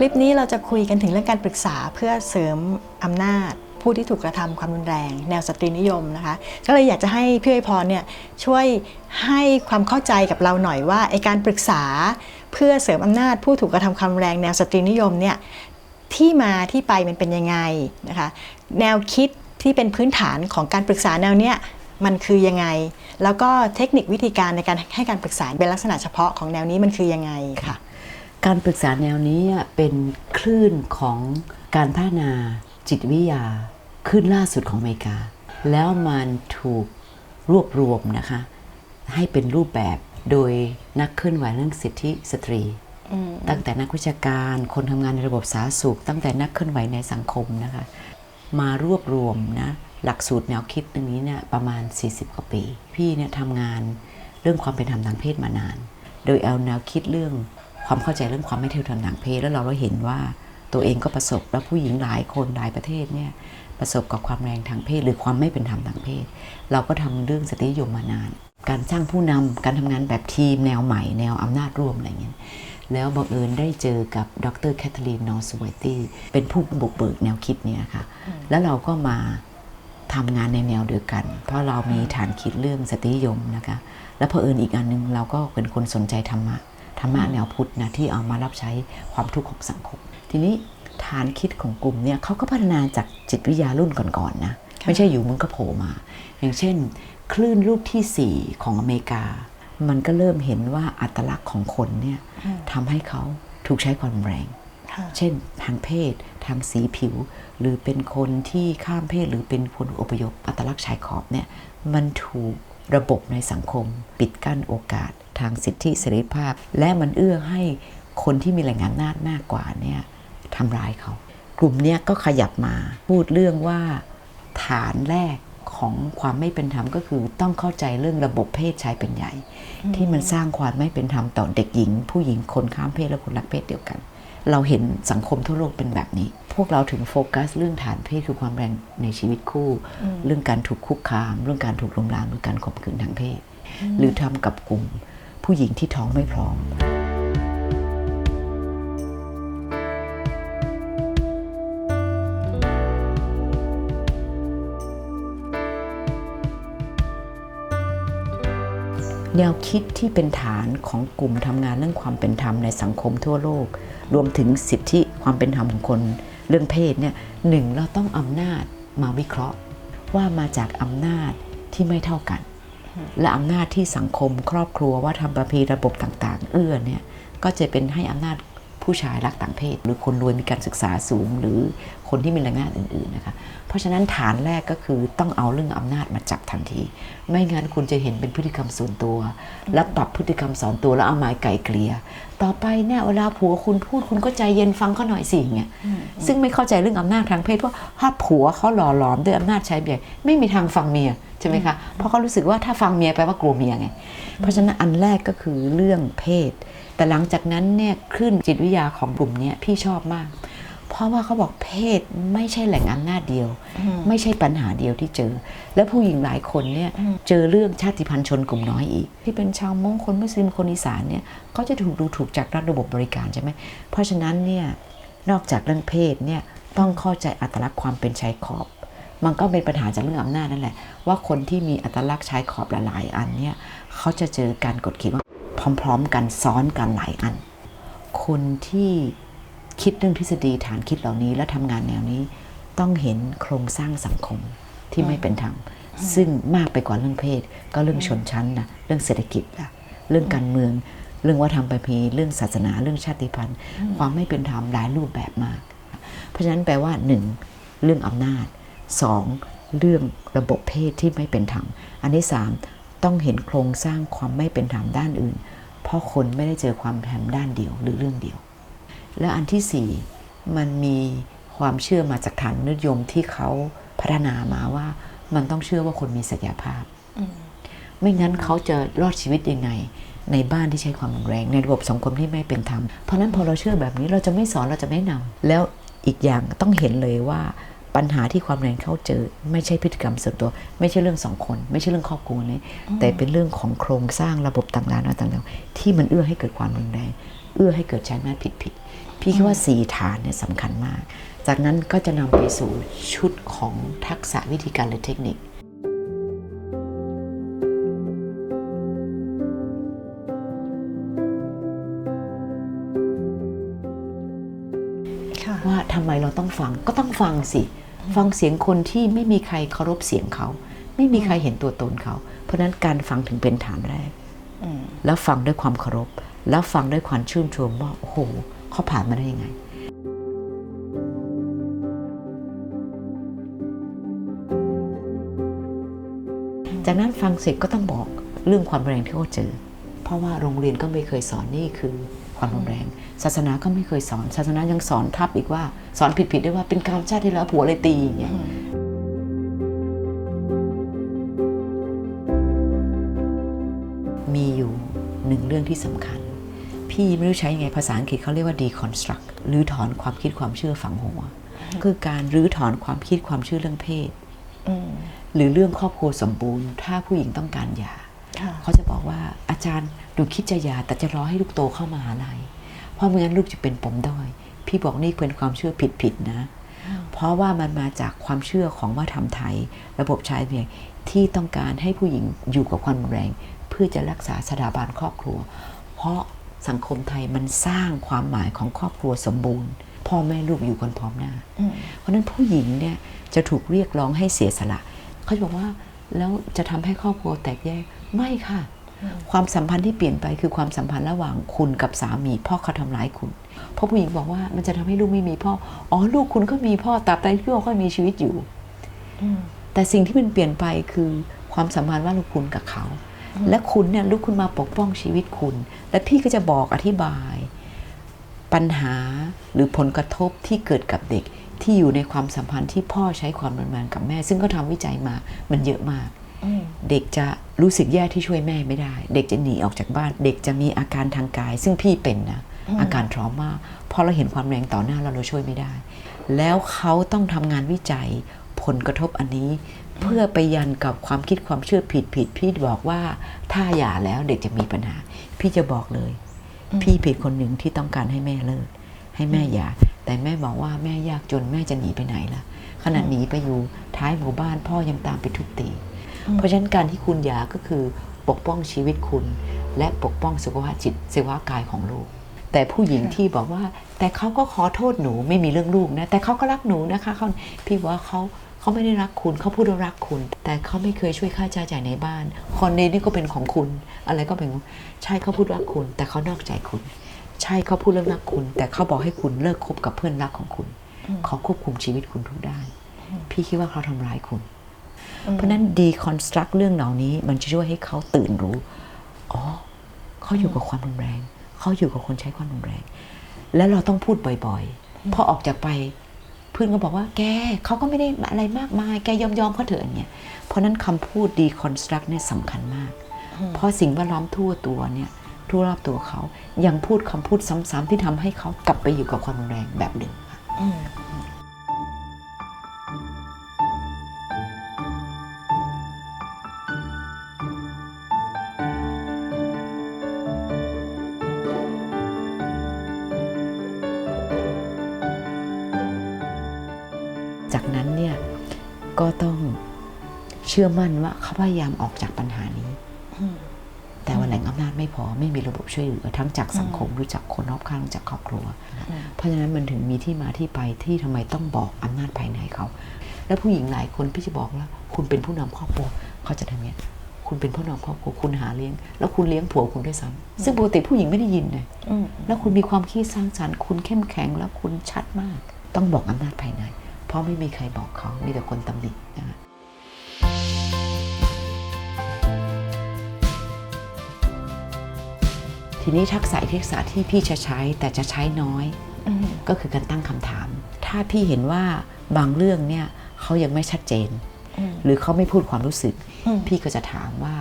คลิปนี้เราจะคุยกันถึงเรื่องการปรึกษาเพื่อเสริมอำนาจ ผู้ที่ถูกกระทำความรุนแรง แนวสตรีนิยมนะคะ ก็เลยอยากจะให้พี่ไอพรเนี่ยช่วยให้ความเข้าใจกับเราหน่อยว่าไอการปรึกษาเพื่อเสริมอำนาจผู้ถูกกระทำความแรงแนวสตรีนิยมเนี่ยที่มาที่ไปมันเป็นยังไงนะคะแนวคิดที่เป็นพื้นฐานของการปรึกษาแนวเนี้ยมันคือยังไง แล้วก็เทคนิควิธีการในการให้การปรึกษาเป็นลักษณะเฉพาะของแนวนี้มันคือยังไงค่ะ การปรึกษาแนวนี้เป็นคลื่นของการพัฒนาจิตวิทยาคลื่นล่าสุดของอเมริกา แล้วมันถูกรวบรวมนะคะ ให้เป็นรูปแบบโดยนักเคลื่อนไหวเรื่องสิทธิสตรี ตั้งแต่นักวิชาการคนทำงานในระบบสาธารณสุข ตั้งแต่นักเคลื่อนไหวในสังคมนะคะ มารวบรวมนะหลักสูตรแนวคิดตรงนี้เนี่ยประมาณ 40 กว่าปี พี่เนี่ยทำงานเรื่องความเป็นธรรมทางเพศมานาน โดยเอาแนวคิดเรื่อง ความเข้าใจเรื่องความไม่เท่าเทียมทางเพศแล้วเราก็เห็นว่าตัวเองก็ประสบและผู้หญิงหลายคนหลายประเทศเนี่ยประสบกับความแรงทางเพศ หรือความไม่เป็นธรรมทางเพศ เราก็ทำเรื่องสตรีนิยมมานาน การสร้างผู้นำการทำงานแบบทีมแนวใหม่ แนวอำนาจร่วมอะไรเงี้ยแล้วบังเอิญได้เจอกับดรแคทเธอรีนนอร์สวตี้เป็นผู้บุกเบิกแนวคิดเนี่ยค่ะ แล้วเราก็มาทำงานในแนวเดียวกัน เพราะเรามีฐานคิดเรื่องสตรีนิยมนะคะ แล้วเผอิญอีกอันหนึงเราก็เป็นคนสนใจธรรมะ ธรรมะแนวพุทธนะที่เอามารับใช้ความทุกข์ของสังคม ทีนี้ฐานคิดของกลุ่มเนี่ยเขาก็พัฒนาจากจิตวิทยารุ่นก่อนๆนะไม่ใช่อยู่มึงก็โผล่มา อย่างเช่น คลื่นรูปทีสี่ 4 ของอเมริกา มันก็เริ่มเห็นว่าอัตลักษณ์ของคนเนี่ยทำให้เขาถูกใช้ความรุนแรงค่ะเช่น ทางเพศ ทางสีผิว หรือเป็นคนที่ข้ามเพศหรือเป็นคนอพยพอัตลักษณ์ชายขอบเนี่ยมันถูกระบบในสังคม ปิดกั้นโอกาส ทางสิทธิเสรีภาพ และมันเอื้อให้คนที่มีแรงงานนาจมากกว่าเนี่ยทำร้ายเขา กลุ่มเนี้ยก็ขยับมาพูดเรื่องว่าฐานแรกของความไม่เป็นธรรมก็คือต้องเข้าใจเรื่องระบบเพศชายเป็นใหญ่ ที่มันสร้างความไม่เป็นธรรมต่อเด็กหญิง ผู้หญิงคนข้ามเพศและคนรักเพศเดียวกัน เราเห็นสังคมทั่วโลกเป็นแบบนี้ พวกเราถึงโฟกัสเรื่องฐานเพศคือความแรงในชีวิตคู่ เรื่องการถูกคุกคาม เรื่องการถูกลวนลามหรือการข่มขืนทางเพศ หรือทำกับกลุ่ม ผู้หญิงที่ท้องไม่พร้อม แนวคิดที่เป็นฐานของกลุ่มทำงานเรื่องความเป็นธรรมในสังคมทั่วโลก รวมถึงสิทธิความเป็นธรรมของคนเรื่องเพศเนี่ยหนึ่งเราต้องอำนาจมาวิเคราะห์ว่ามาจากอำนาจที่ไม่เท่ากัน และอำนาจที่สังคมครอบครัวว่าทำประเพณีระบบต่างๆ เอื้อเนี่ยก็จะเป็นให้อำนาจผู้ชายรักต่างเพศ หรือคนรวยมีการศึกษาสูง หรือคนที่มีแรงงานอื่นๆนะคะเพราะฉะนั้นฐานแรกก็คือต้องเอาเรื่องอำนาจมาจับทันที ไม่งั้นคุณจะเห็นเป็นพฤติกรรมส่วนตัว แล้วปรับพฤติกรรมสอนตัวแล้วเอาไม้ไก่เกลี่ยต่อไปเนี่ยเวลาผัวคุณพูดคุณก็ใจเย็นฟังเขาหน่อยสิเงี้ยซึ่งไม่เข้าใจเรื่องอำนาจทางเพศเพราะถ้าผัวเขาหล่อหลอมด้วยอำนาจใช้เมียไม่มีทางฟังเมีย ใช่ไหมคะ เพราะเขารู้สึกว่าถ้าฟังเมียแปลว่ากลัวเมียไง เพราะฉะนั้นอันแรกก็คือเรื่องเพศ แต่หลังจากนั้นเนี่ยคลื่นจิตวิทยาของกลุ่มเนี้ยพี่ชอบมาก เพราะว่าเขาบอกเพศไม่ใช่แหล่งอำนาจเดียว ไม่ใช่ปัญหาเดียวที่เจอ และผู้หญิงหลายคนเนี่ยเจอเรื่องชาติพันธุ์ชนกลุ่มน้อยอีก ที่เป็นชาวมงคนมุสลิมคนอีสานเนี่ยเขาจะถูกดูถูกจากรัฐระบบบริการใช่ไหมเพราะฉะนั้นเนี่ยนอกจากเรื่องเพศเนี่ยต้องเข้าใจอัตลักษณ์ความเป็นชายขอบ มันก็เป็นปัญหาจากเรื่องอำนาจนั่นแหละ ว่าคนที่มีอัตลักษณ์ชายขอบหลายๆอันเนี่ยเขาจะเจอการกดขี่ว่าพร้อมๆ กันซ้อนกันหลายอัน คนที่คิดเรื่องทฤษฎีฐานคิดเหล่านี้ และทำงานแนวนี้ต้องเห็นโครงสร้างสังคมที่ไม่เป็นธรรมซึ่งมากไปกว่าเรื่องเพศ ก็เรื่องชนชั้นนะเรื่องเศรษฐกิจละเรื่องการเมือง เรื่องวัฒนธรรมประเพณีเรื่องศาสนาเรื่องชาติพันธุ์ ความไม่เป็นธรรมหลายรูปแบบมาก เพราะฉะนั้นแปลว่าหนึ่งเรื่องอำนาจ สองเรื่องระบบเพศที่ไม่เป็นธรรม อันที่สามต้องเห็นโครงสร้างความไม่เป็นธรรมด้านอื่น เพราะคนไม่ได้เจอความธรมด้านเดียวหรือเรื่องเดียว และอันที่สี่มันมีความเชื่อมาจากฐานนิยมที่เขาพัฒนามาว่ามันต้องเชื่อว่าคนมีศักยภาพ ไม่งั้นเขาจะรอดชีวิตยังไง ในบ้านที่ใช้ความรุนแรง ในระบบสังคมที่ไม่เป็นธรรม เพราะนั้นพอเราเชื่อแบบนี้เราจะไม่สอนเราจะไม่นำแล้วอีกอย่างต้องเห็นเลยว่า ปัญหาที่ความแรงเข้าเจอ ไม่ใช่พฤติกรรมส่วนตัว ไม่ใช่เรื่องสองคน ไม่ใช่เรื่องครอบครัวนี้แต่เป็นเรื่องของโครงสร้างระบบต่างๆต่างๆ ที่มันเอื้อให้เกิดความรุนแรง เอื้อให้เกิดใช้อำนาจผิดๆพี่คิดว่าสี่ฐานเนี่ยสำคัญมาก จากนั้นก็จะนำไปสู่ชุดของทักษะวิธีการหรือเทคนิคค่ะว่าทำไมเราต้องฟังก็ต้องฟังสิ ฟังเสียงคนที่ไม่มีใครเคารพเสียงเขา ไม่มีใครเห็นตัวตนเขา เพราะฉะนั้นการฟังถึงเป็นฐานแรกอืมแล้วฟังด้วยความเคารพ แล้วฟังด้วยความชื่นชมว่าโอ้โหเขาผ่านมาได้ยังไงจากนั้นฟังเสร็จก็ต้องบอกเรื่องความรุนแรงที่เขาเจอ เพราะว่าโรงเรียนก็ไม่เคยสอนนี่คือ ความรุนแรง ศาสนาก็ไม่เคยสอน ศาสนายังสอนทับอีกว่า สอนผิดๆได้ว่าเป็นการชาติที่แล้วผัวเลยตีอย่างเงี้ยมีอยู่หนึ่งเรื่องที่สำคัญ พี่ไม่รู้ใช้ยังไงภาษาอังกฤษเขาเรียกว่า deconstruct หรือถอนความคิดความเชื่อฝังหัว คือการรื้อถอนความคิดความเชื่อเรื่องเพศอืมหรือเรื่องครอบครัวสมบูรณ์ ถ้าผู้หญิงต้องการหย่าค่ะ เขาจะบอกว่าอาจารย์หนูคิดจะหย่าแต่จะรอให้ลูกโตเข้ามาหาลัยเพราะไม่งั้นลูกจะเป็นปมด้อยพี่บอกนี่เป็นความเชื่อผิดๆนะ เพราะว่ามันมาจากความเชื่อของว่าทำไทย ระบบชายเพียงที่ต้องการให้ผู้หญิงอยู่กับความรุนแรง เพื่อจะรักษาสถาบันครอบครัว เพราะสังคมไทยมันสร้างความหมายของครอบครัวสมบูรณ์ พ่อแม่ลูกอยู่กันพร้อมหน้าอืมเพราะฉะนั้นผู้หญิงเนี่ยจะถูกเรียกร้องให้เสียสละ เขาจะบอกว่าแล้วจะทำให้ครอบครัวแตกแยก ไม่ค่ะ ความสัมพันธ์ที่เปลี่ยนไปคือความสัมพันธ์ระหว่างคุณกับสามีพ่อเขาทำร้ายคุณเพราะผู้หญิงบอกว่ามันจะทำให้ลูกไม่มีพ่อ อ๋อลูกคุณก็มีพ่อตราบใดที่พ่อเขามีชีวิตอยู่แต่สิ่งที่มันเปลี่ยนไปคือความสัมพันธ์ว่าลูกคุณกับเขา และคุณเนี่ยลูกคุณมาปกป้องชีวิตคุณ และพี่ก็จะบอกอธิบาย ปัญหาหรือผลกระทบที่เกิดกับเด็กที่อยู่ในความสัมพันธ์ที่พ่อใช้ความรุนแรงกับแม่ ซึ่งก็ทำวิจัยมามันเยอะมาก เด็กจะรู้สึกแย่ที่ช่วยแม่ไม่ได้ เด็กจะหนีออกจากบ้าน เด็กจะมีอาการทางกาย ซึ่งพี่เป็นนะอาการทรมาพอเราเห็นความแรงต่อหน้าเราเราช่วยไม่ได้ แล้วเขาต้องทำงานวิจัยผลกระทบอันนี้เพื่อไปยันกับความคิดความเชื่อผิดผิดๆพี่บอกว่าถ้าหย่าแล้วเด็กจะมีปัญหา พี่จะบอกเลย พี่ผิดคนหนึ่งที่ต้องการให้แม่เลิกให้แม่หย่าแต่แม่บอกว่าแม่ยากจนแม่จะหนีไปไหนล่ะขณะหนีไปอยู่ท้ายหมู่บ้านพ่อยังตามไปทุบตี เพราะฉะนั้นการที่คุณหย่าก็คือปกป้องชีวิตคุณ และปกป้องสุขภาพจิตสุขภาพกายของลูก แต่ผู้หญิงที่บอกว่า แต่เขาก็ขอโทษหนูไม่มีเรื่องลูกนะ แต่เขาก็รักหนูนะคะเขาพี่บอกว่าเขาเขาไม่ได้รักคุณเขาพูดว่ารักคุณ แต่เขาไม่เคยช่วยค่าใช้จ่ายในบ้านคอนโดนี่ก็เป็นของคุณ อะไรก็เป็นของใช่เขาพูดรักคุณ แต่เขานอกใจคุณ ใช่เขาพูดเรื่องรักคุณ แต่เขาบอกให้คุณเลิกคบกับเพื่อนรักของคุณเขาควบคุมชีวิตคุณทุกด้านพี่คิดว่าเขาทำร้ายคุณ เพราะฉะนั้น deconstruct เรื่องเหล่านี้ มันจะช่วยให้เขาตื่นรู้ อ๋อเขาอยู่กับความรุนแรง เขาอยู่กับคนใช้ความรุนแรง แล้วเราต้องพูดบ่อยๆ พอออกจากไปเพื่อนก็บอกว่า แกเขาก็ไม่ได้อะไรมากมาย แกยอมยอมๆเขาเถอะเนี่ย เพราะฉะนั้นคำพูด deconstruct เนี่ยสำคัญมาก เพราะสิ่งแวดล้อมทั่วตัวเนี่ยทั่วรอบตัวเขา ยังพูดคำพูดซ้ำๆที่ทำให้เขากลับไปอยู่กับความรุนแรงแบบเดิมอืม จากนั้นเนี่ยก็ต้องเชื่อมั่นว่าเขาพยายามออกจากปัญหานี้ แต่ว่าแหล่งอำนาจไม่พอไม่มีระบบช่วยเหลือทั้งจากสังคมรู้จักคนรอบข้างรู้จักครอบครัว เพราะฉะนั้นมันถึงมีที่มาที่ไปที่ทำไมต้องบอกอำนาจภายในเขา แล้วผู้หญิงหลายคนพี่จะบอกว่าคุณเป็นผู้นำครอบครัวเขาจะทำเนี้ยคุณเป็นผู้นำครอบครัวคุณหาเลี้ยง แล้วคุณเลี้ยงผัวคุณด้วยซ้ำซึ่งปกติผู้หญิงไม่ได้ยินเลยอืมแล้วคุณมีความคิดสร้างสรรค์คุณเข้มแข็งแล้วคุณชัดมาก ต้องบอกอำนาจภายใน เพราะไม่มีใครบอกเขา มีแต่คนตำหนินะคะทีนี้ทักษะอีกทักษะที่พี่จะใช้แต่จะใช้น้อยอืมก็คือการตั้งคำถาม ถ้าพี่เห็นว่าบางเรื่องเนี่ยเขายังไม่ชัดเจนอืมหรือเขาไม่พูดความรู้สึกอืมพี่ก็จะถามว่า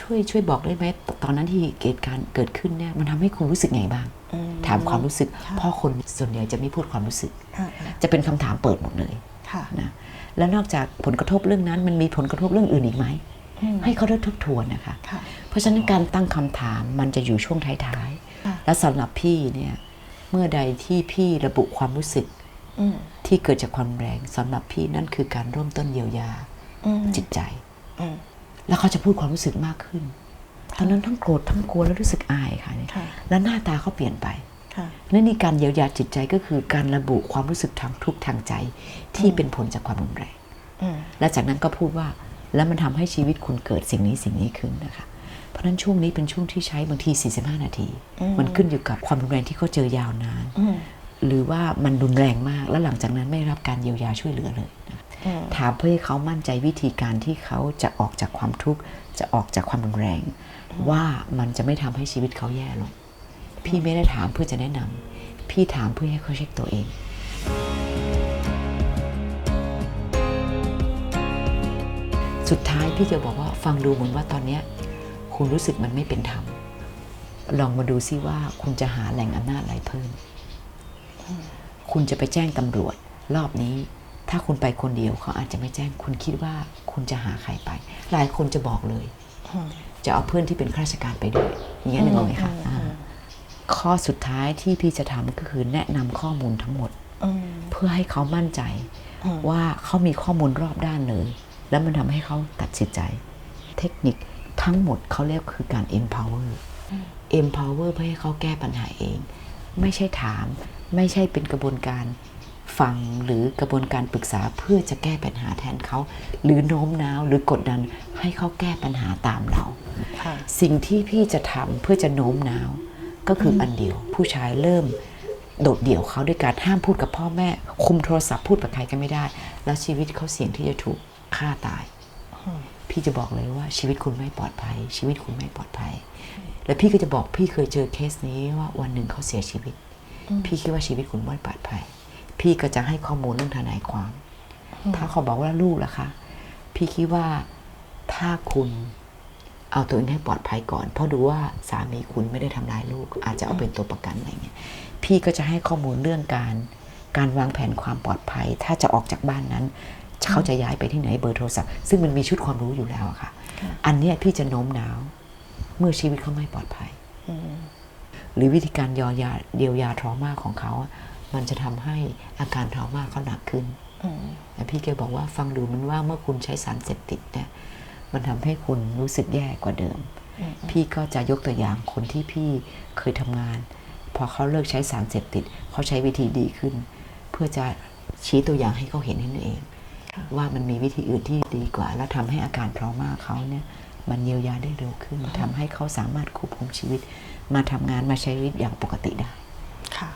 ช่วยช่วยบอกได้ไหมตอนนั้นที่เหตุการณ์เกิดขึ้นเนี่ยมันทำให้คุณรู้สึกไงบ้างอืมถามความรู้สึกค่ะเพราะคนส่วนใหญ่จะไม่พูดความรู้สึกอ่าจะเป็นคำถามเปิดหมดเลยค่ะนะแล้วนอกจากผลกระทบเรื่องนั้นมันมีผลกระทบเรื่องอื่นอีกไหมอืมให้เขาได้ทบทวนนะคะค่ะเพราะฉะนั้นการตั้งคำถามมันจะอยู่ช่วงท้ายค่ะๆและสำหรับพี่เนี่ยเมื่อใดที่พี่ระบุความรู้สึกอืมที่เกิดจากความแรงสำหรับพี่นั่นคือการเริ่มต้นเยียวยาอืมจิตใจอืม แล้วเขาจะพูดความรู้สึกมากขึ้น ตอนนั้นทั้งโกรธทั้งกลัวแล้วรู้สึกอายค่ะเนี่ยค่ะแล้วหน้าตาเขาเปลี่ยนไปค่ะนั่นนี่การเยียวยาจิตใจก็คือการระบุความรู้สึกทางทุกข์ทางใจที่เป็นผลจากความรุนแรงอืมและจากนั้นก็พูดว่าแล้วมันทำให้ชีวิตคุณเกิดสิ่งนี้สิ่งนี้ขึ้นนะคะ เพราะฉะนั้นช่วงนี้เป็นช่วงที่ใช้บางที 45 นาที มันขึ้นอยู่กับความรุนแรงที่เขาเจอยาวนานอืม หรือว่ามันรุนแรงมาก แล้วหลังจากนั้นไม่ได้รับการเยียวยาช่วยเหลือเลยนะคะอืมถามเพื่อให้เขามั่นใจวิธีการที่เขาจะออกจากความทุกข์จะออกจากความรุนแรง ว่ามันจะไม่ทำให้ชีวิตเขาแย่ลงพี่ไม่ได้ถามเพื่อจะแนะนำพี่ถามเพื่อให้เขาเช็คตัวเองสุดท้ายพี่จะบอกว่าฟังดูเหมือนว่าตอนเนี้ยคุณรู้สึกมันไม่เป็นธรรม ลองมาดูซิว่าคุณจะหาแหล่งอำนาจอะไรเพิ่ม คุณจะไปแจ้งตำรวจรอบนี้ ถ้าคุณไปคนเดียวเขาอาจจะไม่แจ้งคุณคิดว่าคุณจะหาใครไป หลายคนจะบอกเลย จะเอาเพื่อนที่เป็นข้าราชการไปด้วยอย่างนี้ยนึกออกไหมคะอ่าข้อสุดท้ายที่พี่จะทำก็คือแนะนำข้อมูลทั้งหมดอืมเพื่อให้เขามั่นใจว่าเขามีข้อมูลรอบด้านเลย แล้วมันทำให้เขาตัดสินใจ เทคนิคทั้งหมดเขาเรียกคือการ empower empower เพื่อให้เขาแก้ปัญหาเอง ไม่ใช่ถาม ไม่ใช่เป็นกระบวนการฟังหรือกระบวนการปรึกษาเพื่อจะแก้ปัญหาแทนเขา หรือโน้มน้าวหรือกดดันให้เขาแก้ปัญหาตามเราค่ะสิ่งที่พี่จะทำเพื่อจะโน้มน้าวก็คืออันเดียว ผู้ชายเริ่มโดดเดี่ยวเขาด้วยการห้ามพูดกับพ่อแม่ คุมโทรศัพท์พูดกับใครก็ไม่ได้ แล้วชีวิตเขาเสี่ยงที่จะถูกฆ่าตาย พี่จะบอกเลยว่าชีวิตคุณไม่ปลอดภัย ชีวิตคุณไม่ปลอดภัย แล้วพี่ก็จะบอกพี่เคยเจอเคสนี้ว่าวันหนึ่งเขาเสียชีวิต พี่คิดว่าชีวิตคุณไม่ปลอดภัย พี่ก็จะให้ข้อมูลเรื่องทนายความ ถ้าเขาบอกว่าลูกล่ะคะ พี่คิดว่าถ้าคุณเอาตัวเองให้ปลอดภัยก่อน เพราะดูว่าสามีคุณไม่ได้ทำร้ายลูก อาจจะเอาเป็นตัวประกันอะไรเงี้ย พี่ก็จะให้ข้อมูลเรื่องการ การวางแผนความปลอดภัย ถ้าจะออกจากบ้านนั้นเขาจะย้ายไปที่ไหนเบอร์โทรศัพท์ ซึ่งมันมีชุดความรู้อยู่แล้วอะค่ะ อันเนี้ยพี่จะโน้มน้าว เมื่อชีวิตเขาไม่ปลอดภัย หรือวิธีการเยียวยาเยียวยาทรมาของเขาอะมันจะทำให้อาการทรมาเขาหนักขึ้นแต่พี่แกบอกว่าฟังดูมันว่าเมื่อคุณใช้สารเสพติดเนี่ยมันทำให้คุณรู้สึกแย่กว่าเดิม พี่ก็จะยกตัวอย่างคนที่พี่เคยทำงาน พอเขาเลิกใช้สารเสพติด เขาใช้วิธีดีขึ้น เพื่อจะชี้ตัวอย่างให้เขาเห็นนั่นเอง ว่ามันมีวิธีอื่นที่ดีกว่า แล้วทำให้อาการทรมาเขาเนี่ยมันเยียวยาได้เร็วขึ้นทำให้เขาสามารถควบคุมชีวิต มาทำงานมาใช้ชีวิตอย่างปกติได้ค่ะ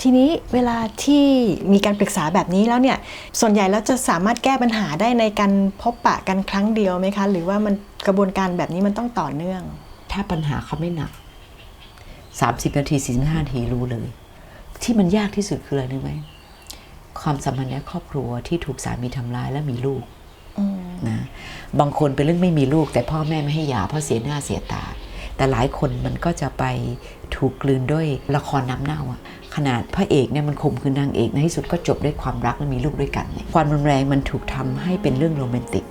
ทีนี้เวลาที่มีการปรึกษาแบบนี้แล้วเนี่ย ส่วนใหญ่แล้วจะสามารถแก้ปัญหาได้ในการพบปะกันครั้งเดียวไหมคะ หรือว่ามันกระบวนการแบบนี้มันต้องต่อเนื่อง ถ้าปัญหาเขาไม่หนัก 30 นาที 45 นาทีรู้เลย ที่มันยากที่สุดคืออะไรรู้ไหมความสัมพันธ์ในครอบครัวที่ถูกสามีทำร้ายและมีลูกนะบางคนเป็นเรื่องไม่มีลูก แต่พ่อแม่ไม่ให้หย่าเพราะเสียหน้าเสียตา แต่หลายคนมันก็จะไปถูกกลืนด้วยละครน้ำเน่าอะขนาดพระเอกเนี่ยมันข่มคืนนางเอกในที่สุดก็จบด้วยความรักและมีลูกด้วยกันเนี่ยความรุนแรงมันถูกทำให้เป็นเรื่องโรแมนติก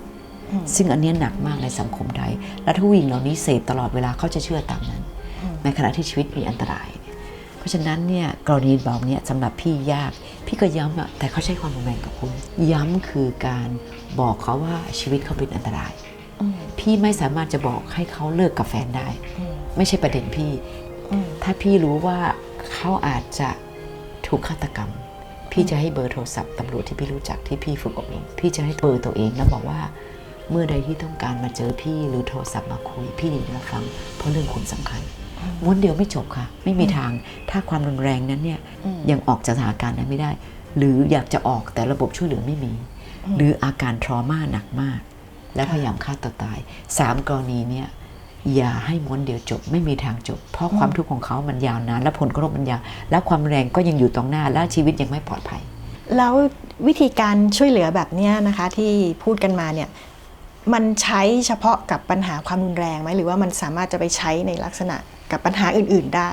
ซึ่งอันเนี้ยหนักมากในสังคมไทย และถ้าผู้หญิงเหล่านี้เสพตลอดเวลาเขาจะเชื่อตามนั้น ในขณะที่ชีวิตมีอันตรายเนี่ยเพราะฉะนั้นเนี่ยกรณีแบบเนี้ยสำหรับพี่ยาก พี่ก็ย้ำอะแต่เขาใช้ความรุนแรงกับคุณ ย้ำคือการบอกเขาว่าชีวิตเขาเป็นอันตราย พี่ไม่สามารถจะบอกให้เขาเลิกกับแฟนได้ ไม่ใช่ประเด็นพี่ ถ้าพี่รู้ว่าเขาอาจจะถูกฆาตกรรม พี่จะให้เบอร์โทรศัพท์ตำรวจที่พี่รู้จักที่พี่ฝึกอบรมพี่จะให้เบอร์ตัวเองแล้วบอกว่าเมื่อใดที่ต้องการมาเจอพี่หรือโทรศัพท์มาคุย พี่ยินดีรับฟัง เพราะเรื่องคุณสำคัญม้วนเดียวไม่จบค่ะ ไม่มีทางถ้าความรุนแรงนั้นเนี่ยยังออกจากสถานการณ์นั้นไม่ได้ หรืออยากจะออกแต่ระบบช่วยเหลือไม่มี หรืออาการทรมาหนักมาก และพยายามฆ่าตัวตายสามกรณีเนี่ยอย่าให้ม้วนเดียวจบไม่มีทางจบ เพราะความทุกข์ของเขามันยาวนานและผลกระทบมันยาวและความแรงก็ยังอยู่ตรงหน้าและชีวิตยังไม่ปลอดภัย แล้ววิธีการช่วยเหลือแบบเนี้ยนะคะที่พูดกันมาเนี่ยมันใช้เฉพาะกับปัญหาความรุนแรงไหมหรือว่ามันสามารถจะไปใช้ในลักษณะกับปัญหาอื่น ๆได้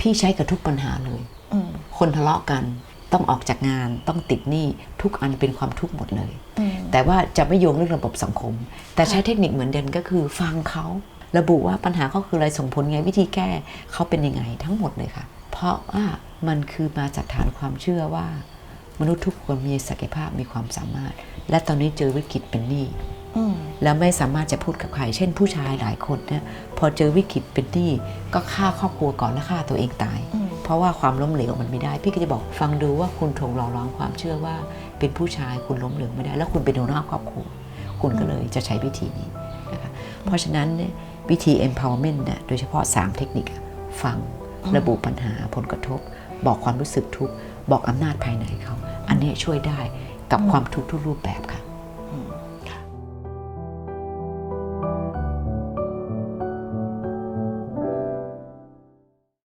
พี่ใช้กับทุกปัญหาเลยอืมคนทะเลาะกันต้องออกจากงานต้องติดหนี้ทุกอันเป็นความทุกข์หมดเลยอืม แต่ว่าจะไม่โยงเรื่องระบบสังคม แต่ใช้เทคนิคเหมือนเดิมก็คือฟังเขาระบุว่าปัญหาเขาคืออะไรส่งผลไงวิธีแก้เขาเป็นยังไงทั้งหมดเลยค่ะ เพราะว่ามันคือมาจากฐานความเชื่อว่า มนุษย์ทุกคนมีศักยภาพมีความสามารถ และตอนนี้เจอวิกฤตเป็นหนี้แล้วไม่สามารถจะพูดกับใคร เช่นผู้ชายหลายคนเนี่ยพอเจอวิกฤตเป็นหนี้ก็ฆ่าครอบครัวก่อนและฆ่าตัวเองตายอ เพราะว่าความล้มเหลวมันไม่ได้ พี่ก็จะบอกฟังดูว่าคุณถูกหล่อหลอมความเชื่อว่า เป็นผู้ชายคุณล้มเหลวไม่ได้ แล้วคุณเป็นหัวหน้าครอบครัวคุณก็เลยจะใช้วิธีนี้นะคะเพราะฉะนั้นเนี่ยวิธี empowerment เนี่ยโดยเฉพาะ 3 เทคนิคฟังระบุปัญหาผลกระทบ บอกความรู้สึกทุกบอกอำนาจภายในเขา อันนี้ช่วยได้กับความทุกข์ทุกรูปแบบค่ะ